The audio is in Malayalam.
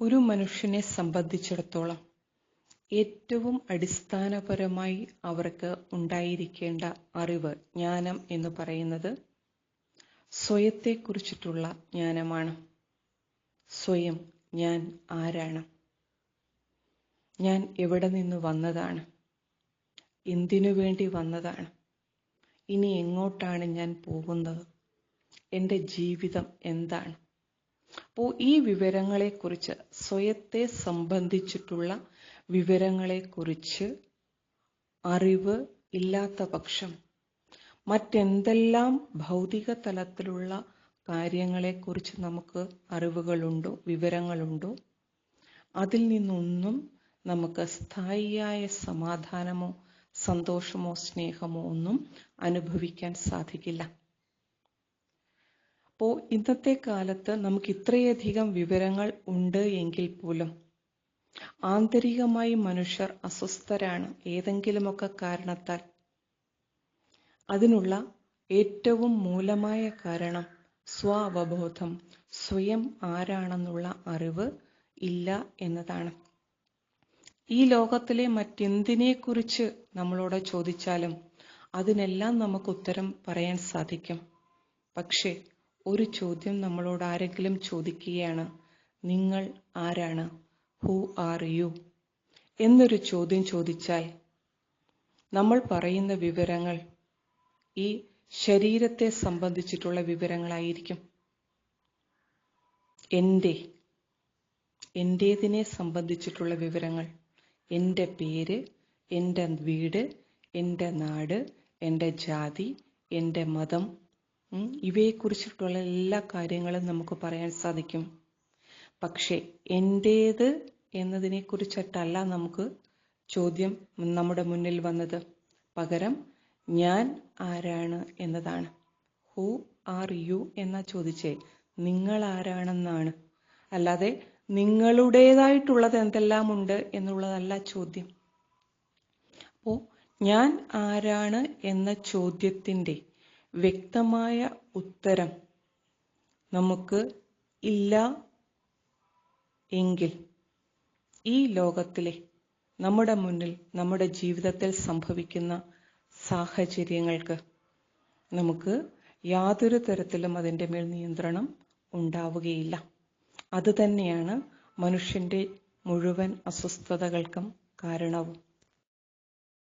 ഒരു മനുഷ്യനെ സംബന്ധിച്ചിടത്തോളം ഏറ്റവും അടിസ്ഥാനപരമായി അവർക്ക് ഉണ്ടായിരിക്കേണ്ട അറിവ് ജ്ഞാനം എന്ന് പറയുന്നത് സ്വയത്തെക്കുറിച്ചിട്ടുള്ള ജ്ഞാനമാണ്. സ്വയം ഞാൻ ആരാണ്? ഞാൻ എവിടെ നിന്ന് വന്നതാണ്? എന്തിനു വേണ്ടി വന്നതാണ്? ഇനി എങ്ങോട്ടാണ് ഞാൻ പോകുന്നത്? എന്റെ ജീവിതം എന്താണ്? അപ്പോൾ ഈ വിവരങ്ങളെക്കുറിച്ച് സ്വയത്തെ സംബന്ധിച്ചിട്ടുള്ള വിവരങ്ങളെക്കുറിച്ച് അറിവ് ഇല്ലാത്ത പക്ഷം മറ്റെന്തെല്ലാം ഭൗതിക തലത്തിലുള്ള കാര്യങ്ങളെക്കുറിച്ച് നമുക്ക് അറിവുകളുണ്ടോ വിവരങ്ങളുണ്ടോ അതിൽ നിന്നൊന്നും നമുക്ക് സ്ഥായിയായ സമാധാനമോ സന്തോഷമോ സ്നേഹമോ ഒന്നും അനുഭവിക്കാൻ സാധിക്കില്ല. അപ്പോൾ ഇന്നത്തെ കാലത്ത് നമുക്ക് ഇത്രയധികം വിവരങ്ങൾ ഉണ്ട് എങ്കിൽ പോലും ആന്തരികമായി മനുഷ്യർ അസ്വസ്ഥരാണ് ഏതെങ്കിലുമൊക്കെ കാരണത്താൽ. അതിനുള്ള ഏറ്റവും മൂലമായ കാരണം സ്വാവബോധം സ്വയം ആരാണെന്നുള്ള അറിവ് ഇല്ല എന്നതാണ്. ഈ ലോകത്തിലെ മറ്റെന്തിനെക്കുറിച്ച് നമ്മളോട് ചോദിച്ചാലും അതിനെല്ലാം നമുക്ക് ഉത്തരം പറയാൻ സാധിക്കും. പക്ഷേ ഒരു ചോദ്യം നമ്മളോട് ആരെങ്കിലും ചോദിക്കുകയാണ് നിങ്ങൾ ആരാണ്? ഹൂ ആർ യു എന്നൊരു ചോദ്യം ചോദിച്ചാൽ നമ്മൾ പറയുന്ന വിവരങ്ങൾ ഈ ശരീരത്തെ സംബന്ധിച്ചിട്ടുള്ള വിവരങ്ങളായിരിക്കും. എന്റെ എന്റേതിനെ സംബന്ധിച്ചിട്ടുള്ള വിവരങ്ങൾ. എന്റെ പേര് എന്റെ വീട് എന്റെ നാട് എന്റെ ജാതി എന്റെ മതം ഇവയെക്കുറിച്ചിട്ടുള്ള എല്ലാ കാര്യങ്ങളും നമുക്ക് പറയാൻ സാധിക്കും. പക്ഷേ എന്റേത് എന്നതിനെക്കുറിച്ചിട്ടല്ല നമുക്ക് ചോദ്യം നമ്മുടെ മുന്നിൽ വന്നത്. പകരം ഞാൻ ആരാണ് എന്നതാണ്. ഹൂ ആർ യു എന്ന ചോദിച്ചേ. നിങ്ങൾ ആരാണെന്നാണ്. അല്ലാതെ നിങ്ങളുടേതായിട്ടുള്ളത് എന്തെല്ലാം ഉണ്ട് എന്നുള്ളതല്ല ചോദ്യം. അപ്പോൾ ഞാൻ ആരാണ് എന്ന ചോദ്യത്തിന്റെ വ്യക്തമായ ഉത്തരം നമുക്ക് ഇല്ല എങ്കിൽ ഈ ലോകത്തിലെ നമ്മുടെ മുന്നിൽ നമ്മുടെ ജീവിതത്തിൽ സംഭവിക്കുന്ന സാഹചര്യങ്ങൾക്ക് നമുക്ക് യാതൊരു തരത്തിലും അതിന്റെ മേൽ നിയന്ത്രണം ഉണ്ടാവുകയില്ല. അതുതന്നെയാണ് മനുഷ്യന്റെ മുഴുവൻ അസ്വസ്ഥതകൾക്കും കാരണവും.